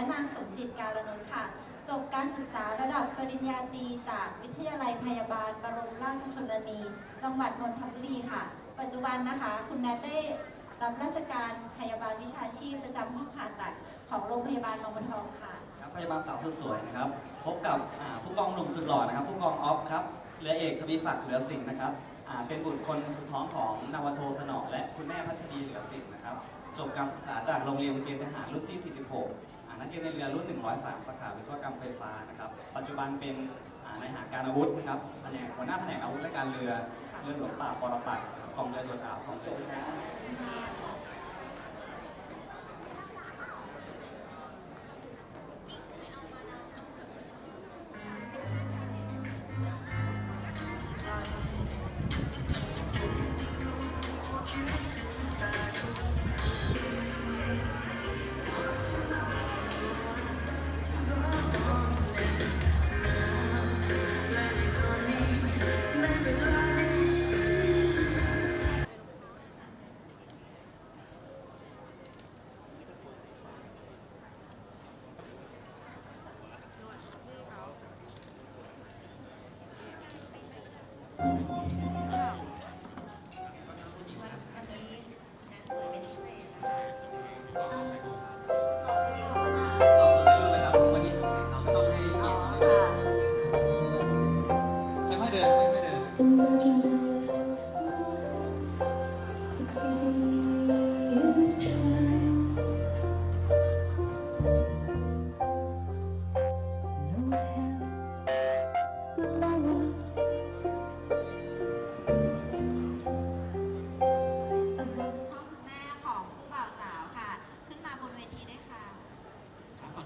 และนางสมจิตการนุนค่ะ จบการศึกษาระดับปริญญาตรีจากวิทยาลัยพยาบาลบรมราชชนนี จังหวัดนนทบุรีค่ะ ปัจจุบันนะคะ คุณแนทได้รับราชการพยาบาลวิชาชีพประจำห้องผ่าตัดของโรงพยาบาลบางบัวทองค่ะ ครับพยาบาลสาวสุดสวยนะครับ พบกับอ่าผู้กองหนุ่มสุดหล่อนะครับ ผู้กองออฟครับเรือเอกทวีศักดิ์เหลือสินนะครับอ่าเป็นบุตรคนสุดท้องของนาวาโทสนอและคุณแม่พัชรีเหลือสินนะครับ จบการศึกษาจากโรงเรียนเตรียมทหารรุ่นที่ 46 นักเรียนในเรือรุ่น 103 สาขาวิศวกรรมไฟฟ้านะครับปัจจุบันเป็นอ่านายทหารการอาวุธนะครับแผนกหัวหน้าแผนกอาวุธและการเรือเรือหลวงป่าบปรปักษ์กองเรือตรวจอ่าวกองเรื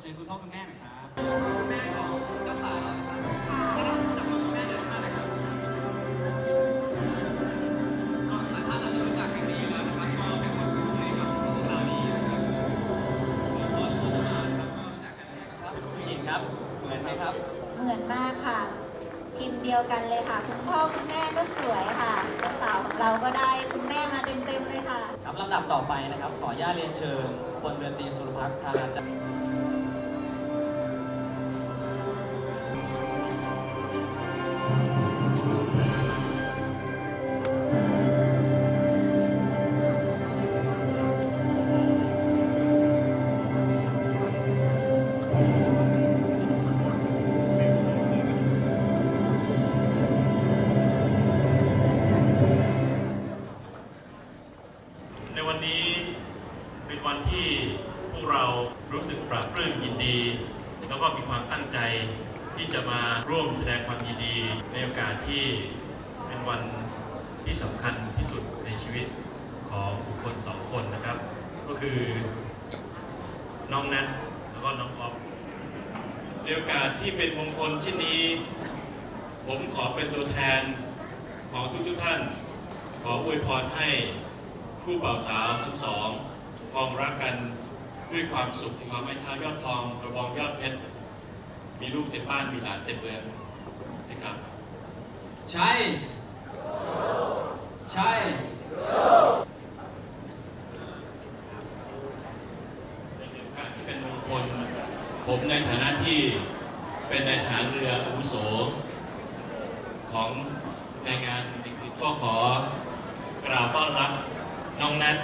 เชิญคุณพ่อคุณแม่หน่อยครับ ลเช่นนี้ ผมขอเป็นตัวแทนของทุกๆท่าน ขออวยพรให้คู่บ่าวสาวทั้งสองมองรักกันด้วยความสุขมีความไม่ท้ายอดทองกระบองยอดเพชรมีลูกเต็มบ้านมีหลานเต็มเมืองนะครับใช่ใช่ในโอกาสที่เป็นมงคลผมในฐานะที่ เป็นนายทหารเรืออาวุโส ของในงานในคืนก็ขอกราบต้อนรับน้องนัท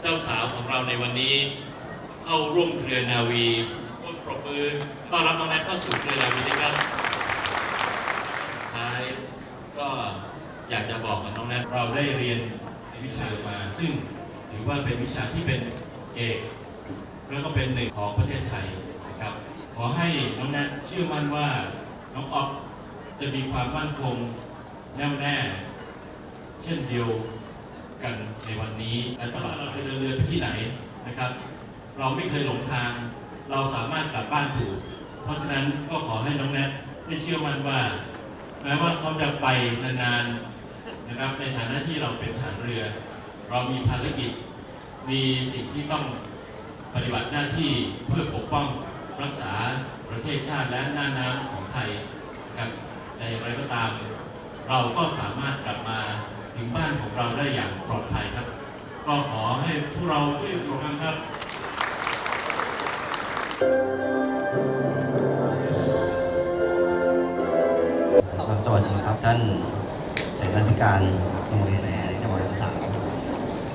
เจ้าสาวของเราในวันนี้ เข้าร่วมเรือนาวีร่วมปรบมือต้อนรับน้องนัทเข้าสู่เรือนาวีนะครับท้ายก็อยากจะบอกกับน้องนัทเราได้เรียนในวิชามาซึ่งถือว่าเป็นวิชาที่เป็นเอกแล้วก็เป็นหนึ่งของประเทศไทยนะครับ ขอให้น้องแนทเชื่อมั่นว่าน้องออฟจะมีความมั่นคงแน่วแน่ เช่นเดียวกันในวันนี้และตลอดเราจะเดินเรือไปที่ไหนนะครับ เราไม่เคยหลงทาง เราสามารถกลับบ้านถูก เพราะฉะนั้นก็ขอให้น้องแนทได้เชื่อมั่นว่า แม้ว่าเขาจะไปนานๆนะครับ ในฐานะที่เราเป็นทหารเรือ เรามีภารกิจมีสิ่งที่ต้องปฏิบัติหน้าที่เพื่อปกป้อง รักษาประเทศชาติและน่านน้ำของไทยนะครับแต่อย่างไรก็ตาม เราก็สามารถกลับมาถึงบ้านของเราได้อย่างปลอดภัยครับ ก็ขอให้พวกเราช่วยปรบมือครับครับสวัสดีครับท่านเสนาธิการโรงเรียนแหนจังหวัดสาว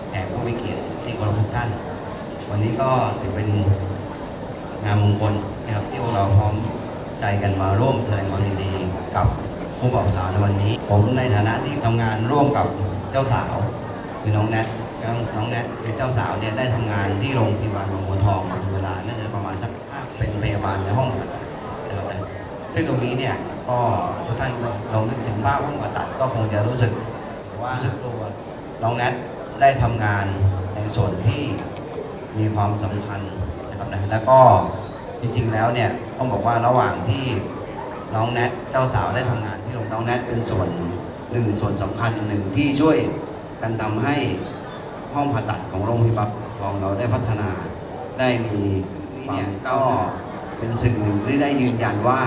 แขกผู้มีเกียรติที่เคารพทุกท่าน วันนี้ก็ถือเป็น งานมงคลนะครับที่พวกเราพร้อมใจกันมาร่วมแสดงความยินดีกับผู้บ่าวสาวในวันนี้ ผมในฐานะที่ทำงานร่วมกับเจ้าสาวคือน้องแนทน้องแนทคือเจ้าสาวเนี่ยได้ทำงานที่โรงพยาบาลบางบัวทองมางเวลาน่าจะประมาณสักเป็นพยาบาลในห้องผ่าตัดนะครับซึ่งตรงนี้เนี่ยก็ทุกท่านลองนึกถึงภาพห้องผ่าตัดก็คงจะรู้สึกว่ารู้สึกตัวน้องแนทได้ทำงานในส่วนที่มีความสำคัญ นะแล้วก็จริงๆแล้วเนี่ยต้องบอกว่าระหว่างที่น้องแนทเจ้าสาวได้ทำงานที่โรงน้องแนทเป็นส่วนหนึ่งส่วนสำคัญหนึ่งที่ช่วยกันทำให้ห้องผ่าตัดของโรงพยาบาลของเราได้พัฒนา ได้มีเนี่ยก็เป็นสิ่งหนึ่งที่ได้ยืนยันว่า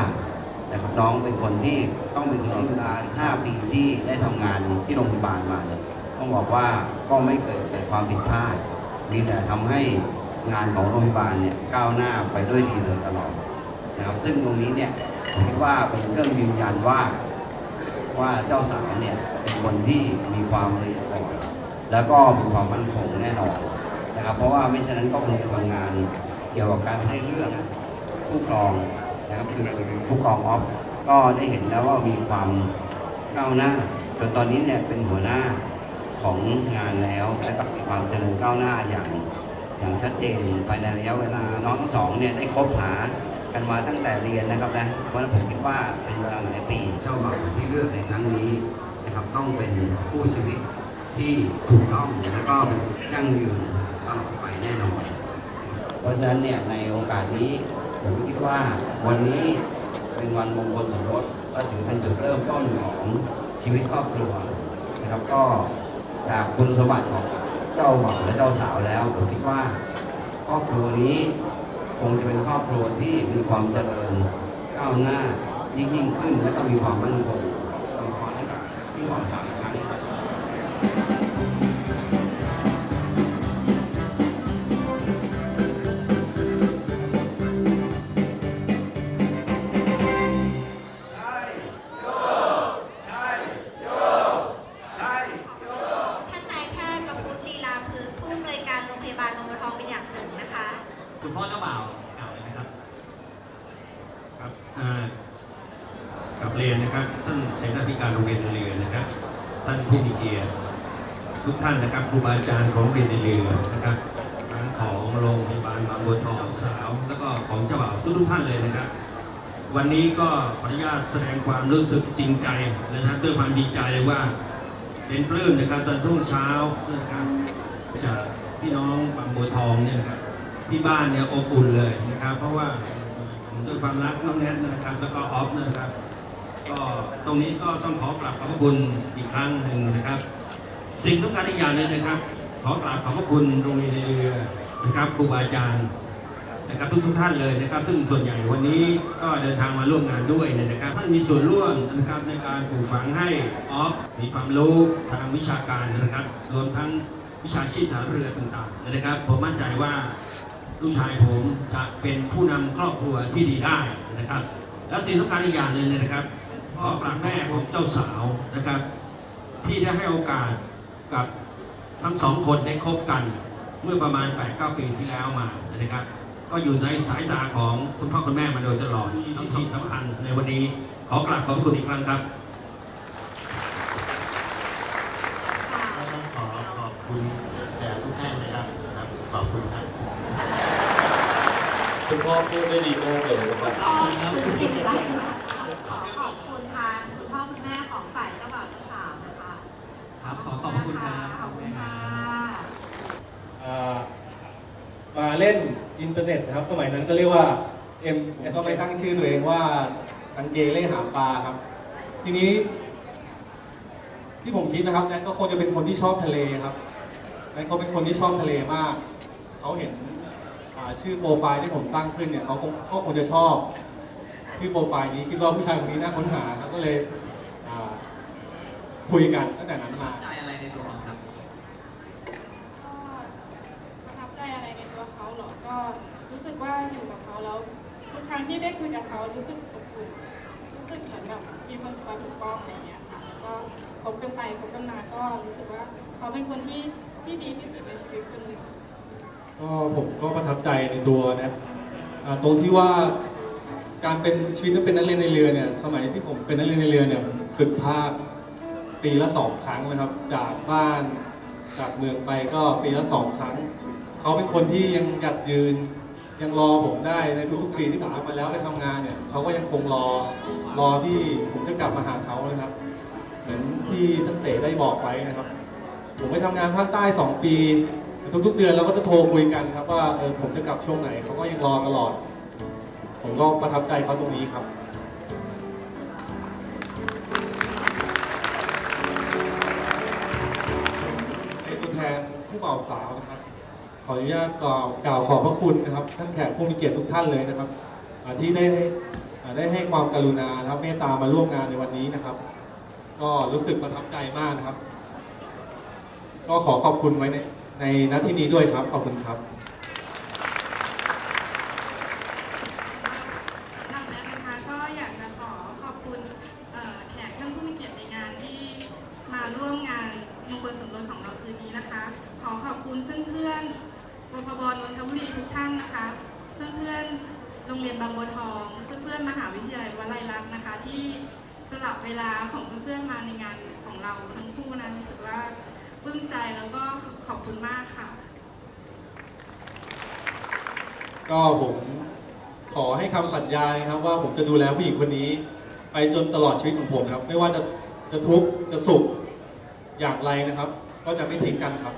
นะครับน้องเป็นคนที่ต้องเป็นคนที่เวลา5ปีที่ได้ทำงานที่โรงพยาบาลมาเนี่ยต้องบอกว่าก็ไม่เคยเกิดความผิดพลาดมีแต่ทำให้ งานของโรงพยาบาลเนี่ยก้าวหน้าไปด้วยดีเลยตลอดนะครับซึ่งตรงนี้เนี่ยคิดว่าเป็นเครื่องยืนยันว่าว่าเจ้าสาวเนี่ยเป็นคนที่มีความละเอียดอ่อนแล้วก็มีความมั่นคงแน่นอนนะครับเพราะว่าไม่ฉะนั้นก็คงจะทำงานเกี่ยวกับการให้เรื่องผู้ครองนะครับคือผู้กองออฟก็ได้เห็นแล้วว่ามีความก้าวหน้าจนตอนนี้เนี่ยเป็นหัวหน้าของงานแล้วและก็มีความเจริญก้าวหน้าอย่าง อย่างชัดเจนภายในระยะเวลาน้องทั้งสองเนี่ยได้คบหากันมาตั้งแต่เรียนนะครับนะเพราะฉะนั้นผมคิดว่าเป็นเวลาหลายปีเจ้าบ่าวที่เลือกในครั้งนี้นะครับต้องเป็นคู่ชีวิตที่ถูกต้องและก็ยั่งยืนตลอดไปแน่นอนเพราะฉะนั้นเนี่ยในโอกาสนี้ผมคิดว่าวันนี้เป็นวันมงคลสมรสก็ถือเป็นจุดเริ่มต้นของชีวิตครอบครัวนะครับก็จากคุณสมบัติของ เจ้าบ่าวและเจ้าสาวแล้วผมคิดว่า ครอบครัวนี้คงจะเป็นครอบครัวที่มีความเจริญก้าวหน้ายิ่งยิ่งขึ้นและก็มีความมั่นคงต้อง ครับกับเรียนนะครับท่านเสนาธิการโรงเรียนในเรือนะครับ ท่านผู้มีเกียรติทุกท่านนะครับครูบาอาจารย์ของโรงเรียนในเรือนะครับทั้งของโรงพยาบาลบางบัวทองสาว แล้วก็ของเจ้าบ่าวทุกทุกท่านเลยนะครับ วันนี้ก็ขออนุญาตแสดงความรู้สึกจริงใจนะครับด้วยความดีใจเลยว่า เป็นปลื้มนะครับตอนช่วงเช้านะครับจากพี่น้องบางบัวทองเนี่ยครับที่บ้านเนี่ยอบอุ่นเลยนะครับ เพราะว่า ด้วยความรักน้องแนทนะครับ แล้วก็ออฟนะครับ ก็ตรงนี้ก็ต้องขอกราบขอบพระคุณอีกครั้งหนึ่งนะครับ สิ่งสำคัญอีกอย่างหนึ่งนะครับ ขอกราบขอบพระคุณโรงเรียนในเรือนะครับครูบาอาจารย์นะครับทุกทุกท่านเลยนะครับ ซึ่งส่วนใหญ่วันนี้ก็เดินทางมาร่วมงานด้วยเนี่ยนะครับ ท่านมีส่วนร่วมนะครับในการปลูกฝังให้ออฟมีความรู้ทางวิชาการนะครับ รวมทั้งวิชาชีพฐานเรือต่างๆนะครับ ผมมั่นใจว่า ลูกชายผมจะเป็นผู้นำครอบครัวที่ดีได้นะครับ และสิ่งสำคัญอีกอย่างหนึ่งเนี่ยนะครับขอกราบแม่ของเจ้าสาวนะครับ ที่ได้ให้โอกาสกับทั้งสองคนได้คบกันเมื่อประมาณ 8-9 ปีที่แล้วมานะครับ ก็อยู่ในสายตาของคุณพ่อคุณแม่มาโดยตลอดทั้งที่สำคัญในวันนี้ขอกราบขอบพระคุณอีกครั้งครับ พ่อพูดได้ดีมากเลยนะครับ เก่งใจมากค่ะขอขอบคุณทางคุณพ่อคุณแม่ของฝ่ายเจ้าบ่าวเจ้าสาวนะคะครับขอขอบพระคุณครับ ขอบคุณค่ะอ่ามาเล่นอินเทอร์เน็ตนะครับ สมัยนั้นก็เรียกว่า M ก็ไปตั้งชื่อตัวเองว่าทังเกเล่หาปลาครับ ทีนี้ ที่ผมคิดนะครับแนทก็คงจะเป็นคนที่ชอบทะเลครับแนทเขาเป็นคนที่ชอบทะเลมาก เขาเห็น ชื่อโปรไฟล์ที่ผมตั้งขึ้นเนี่ยเขาคงก็คงจะชอบ ชื่อโปรไฟล์นี้คิดว่าผู้ชายคนนี้น่าค้นหาครับก็เลยอ่าคุยกันตั้งแต่นั้นมา ใจอะไรในตัวครับก็ประทับใจอะไรในตัวเขาเหรอ ก็รู้สึกว่าอยู่กับเขาแล้วทุกครั้งที่ได้คุยกับเขารู้สึกอบอุ่นรู้สึกเหมือนแบบมีคนคอยปกป้องอะไรอย่างเงี้ยค่ะแล้วก็คบกันไปคบกันมาก็รู้สึกว่าเขาเป็นคนที่ที่ดีที่สุดในชีวิตคนหนึ่ง ก็ผมก็ประทับใจในตัวนะตรงที่ว่าการเป็นชีวิตนั้นเป็นนักเรียนในเรือเนี่ยสมัยที่ผมเป็นนักเรียนในเรือเนี่ยฝึกภาคปีละสองครั้งนะครับ จากบ้านจากเมืองไปก็ปีละสองครั้ง เขาเป็นคนที่ยังหยัดยืนยังรอผมได้ในทุกๆปีที่ผมมาแล้วไปทำงานเนี่ยเขาก็ยังคงรอรอที่ผมจะกลับมาหาเขานะครับ เหมือนที่ท่านเสได้บอกไว้นะครับ ผมไปทำงานภาคใต้ 2 ปี ทุกๆเดือนเราก็จะโทรคุยกันครับว่าเออผมจะกลับช่วงไหนเขาก็ยังรอตลอด ผมก็ประทับใจเขาตรงนี้ครับในตัวแทนผู้บ่าวสาวนะครับขออนุญาตกล่าวกล่าวขอบพระคุณนะครับท่านแขกผู้มีเกียรติทุกท่านเลยนะครับที่ได้ได้ให้ความกรุณานะครับเมตตามาร่วมงานในวันนี้นะครับ ก็รู้สึกประทับใจมากนะครับ ก็ขอขอบคุณไว้ใน ในนัดที่นี้ด้วยครับ ขอบคุณครับ สำหรับแนทนะคะก็อยากจะขอขอบคุณเอ่อแขกท่านผู้มีเกียรติในงานที่มาร่วมงานมงคลสมรสของเราคืนนี้นะคะ ขอขอบคุณเพื่อนๆปพบนนทบุรีทุกท่านนะคะ เพื่อนๆโรงเรียนบางบัวทอง เพื่อนๆมหาวิทยาลัยวลัยลักษณ์นะคะ ที่สลับเวลาของเพื่อนๆมาในงานของเราทั้งคู่นะรู้สึกว่าปลื้มใจแล้วก็ขอบคุณมากค่ะ ก็ผมขอให้คำสัญญานะครับ ว่าผมจะ ดูแลผู้หญิงคนนี้ ไปจนตลอดชีวิตของผมครับ ไม่ว่าจะจะทุกข์จะสุขอย่างไรนะครับ ก็จะไม่ทิ้งกันครับ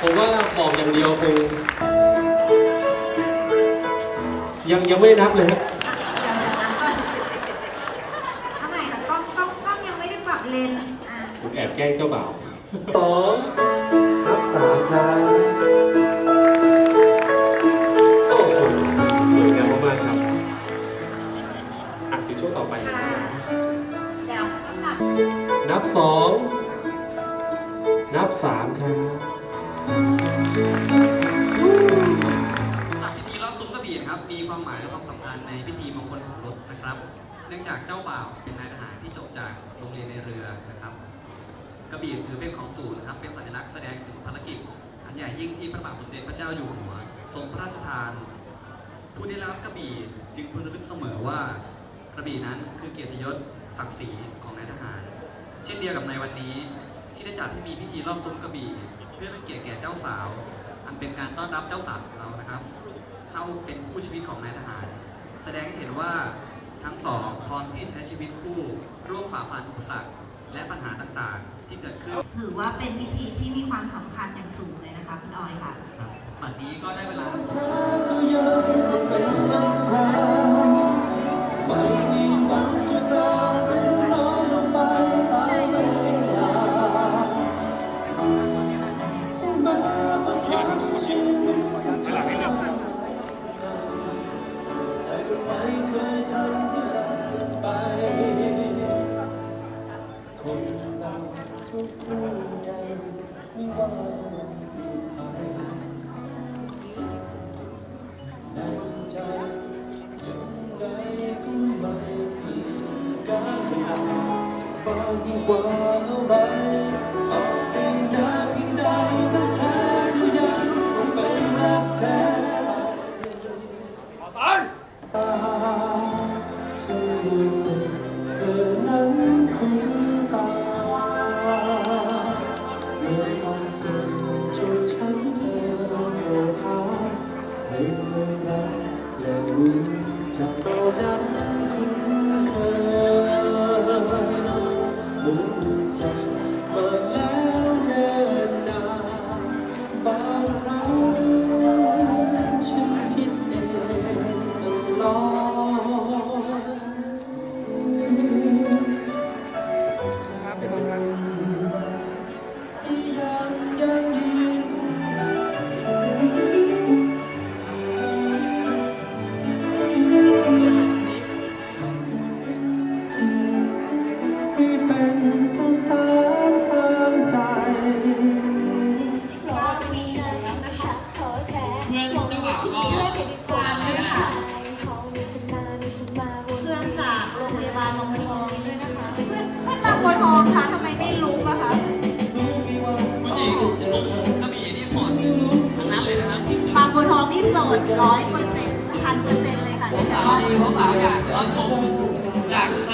ผมว่าบอกอย่างเดียวคงยังยังไม่ได้นับเลยครับทำไมคะกล้องกล้องกล้องยังไม่ได้ปรับเลนส์อ่าผมแอบแกล้งเจ้าบ่าวสองนับสามครับ สองนับสามครับพิธีรอบซุ้มกระบี่นะครับ มีความหมายและความสำคัญในพิธีมงคลสมรสนะครับ เนื่องจากเจ้าบ่าวเป็นนายทหารที่จบจากโรงเรียนในเรือนะครับ กระบี่ถือเป็นของสูงนะครับ เป็นสัญลักษณ์แสดงถึงภารกิจ อันใหญ่ยิ่งที่พระบาทสมเด็จพระเจ้าอยู่หัวทรงพระราชทาน ผู้ได้รับกระบี่จึงพึงระลึกเสมอว่า กระบี่นั้นคือเกียรติยศศักดิ์ศรีของนายทหาร เช่นเดียวกับในวันนี้ ที่ได้จัดให้มีพิธีรอบซุ้มกระบี่ เพื่อเป็นเกียรติแก่เจ้าสาว อันเป็นการต้อนรับเจ้าสาวของเรานะครับ เข้าเป็นคู่ชีวิตของนายทหาร แสดงให้เห็นว่าทั้งสองพร้อมที่จะใช้ชีวิตคู่ ร่วมฝ่าฟันอุปสรรคและปัญหาต่างๆ ที่เกิดขึ้นถือว่าเป็นพิธีที่มีความสำคัญอย่างสูงเลยนะคะคุณออยค่ะบัดนี้ก็ได้เวลา so cool and we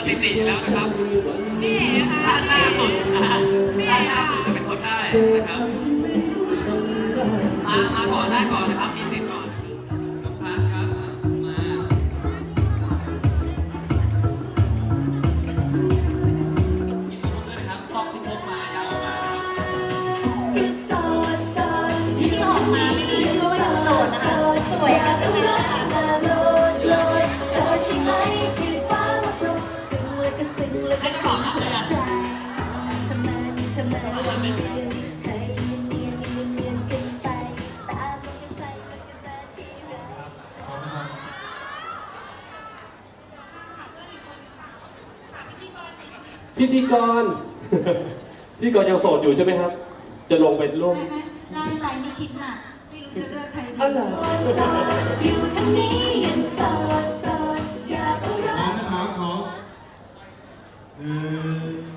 สถิติแล้วนะครับนี่ท่านล่าสุดนะฮะท่านล่าสุดจะเป็นคนได้นะครับ มามาก่อนได้ก่อนนะครับ ธีกรพิธีกรยังโสดอยู่ใช่ไหมครับ จะลงไปร่วม ได้ไหมได้ไรไม่คิดน่ะไม่รู้จะเลือกใครดีอะไรพร้อมนะครับพร้อมหนึ่ง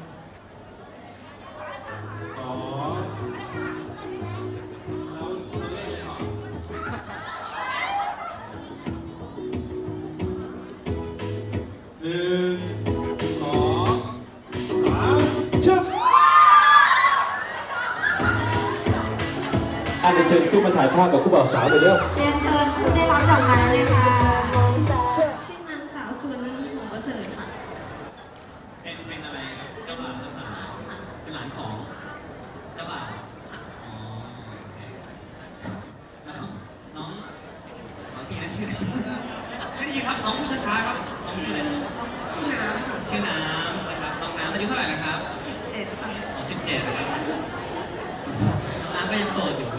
อันเชิญขึ้นมาถ่ายภาพกับคู่บ่าวสาวหน่อยเด้อเรียนเชิญผู้ได้รับดอกไม้เลยค่ะชื่อนางสาวสุวรรณีหงประเสริฐค่ะ เป็นเป็นอะไรครับเจ้าบ่าวเจ้าสาวเป็นหลานของเจ้าบ่าวอ๋อแล้วน้องขอทีนะชื่อไม่ได้ยินครับน้องพูดช้าๆครับน้องชื่ออะไรนะชื่อน้ำชื่อน้ำนะครับน้องน้ำอายุเท่าไหร่แล้วครับเจ็ดค่ะอ๋อสิบเจ็ดนะครับน้ำก็ยังโสดอยู่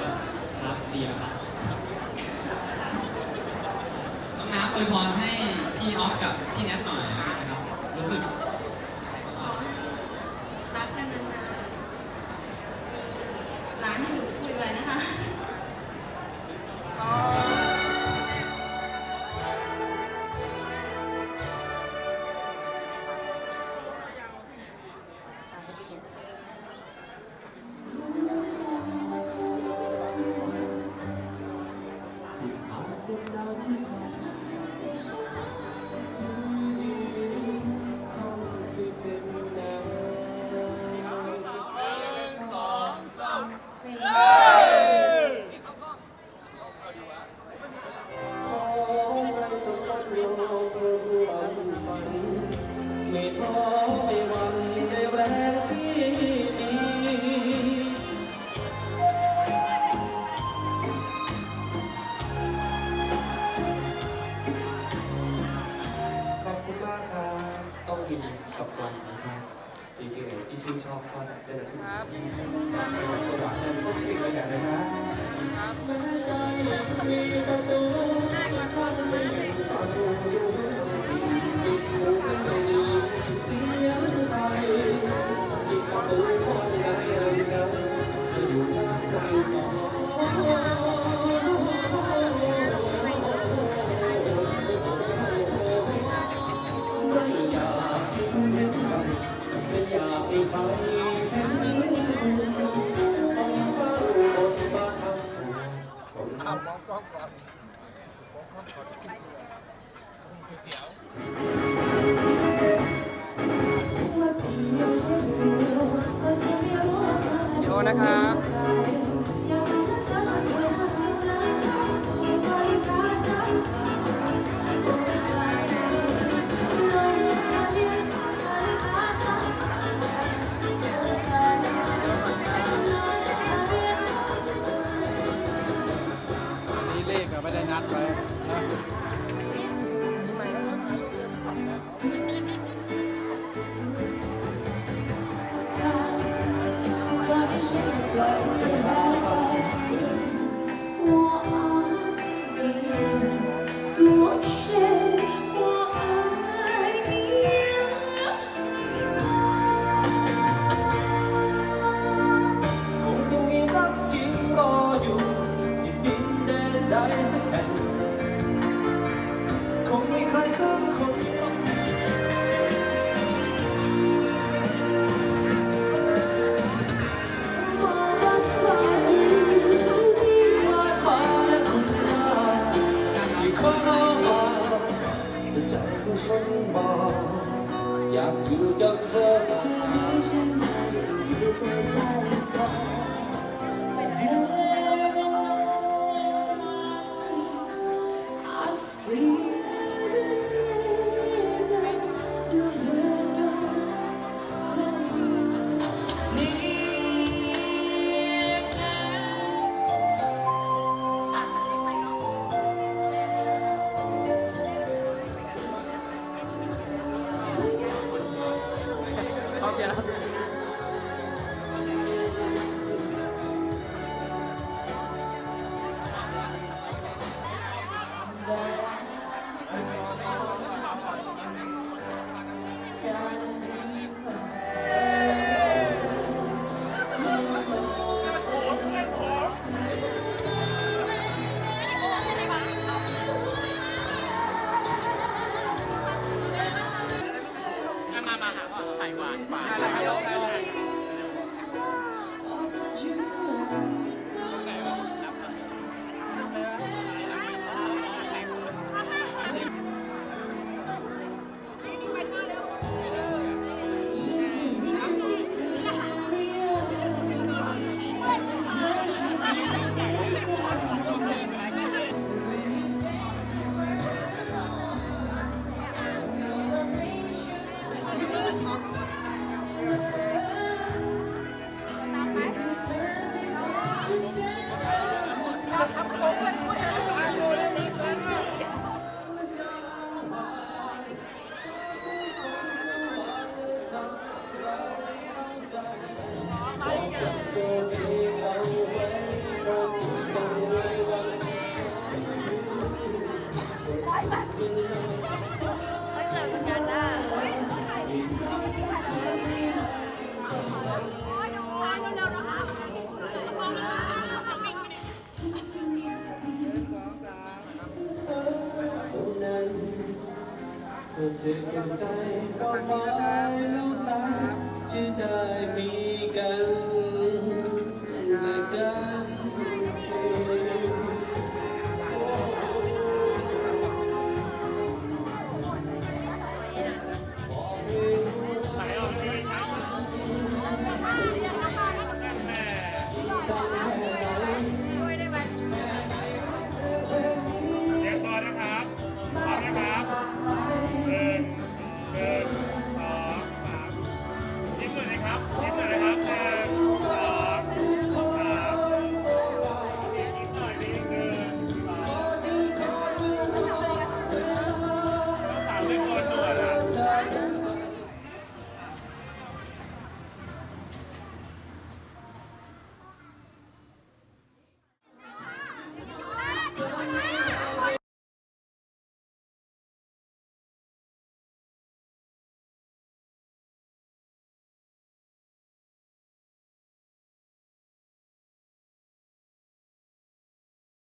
ด้วยครับดีนะครับน้องน้ำอวยพรให้พี่ออฟกับพี่แนทหน่อยนะครับรู้สึก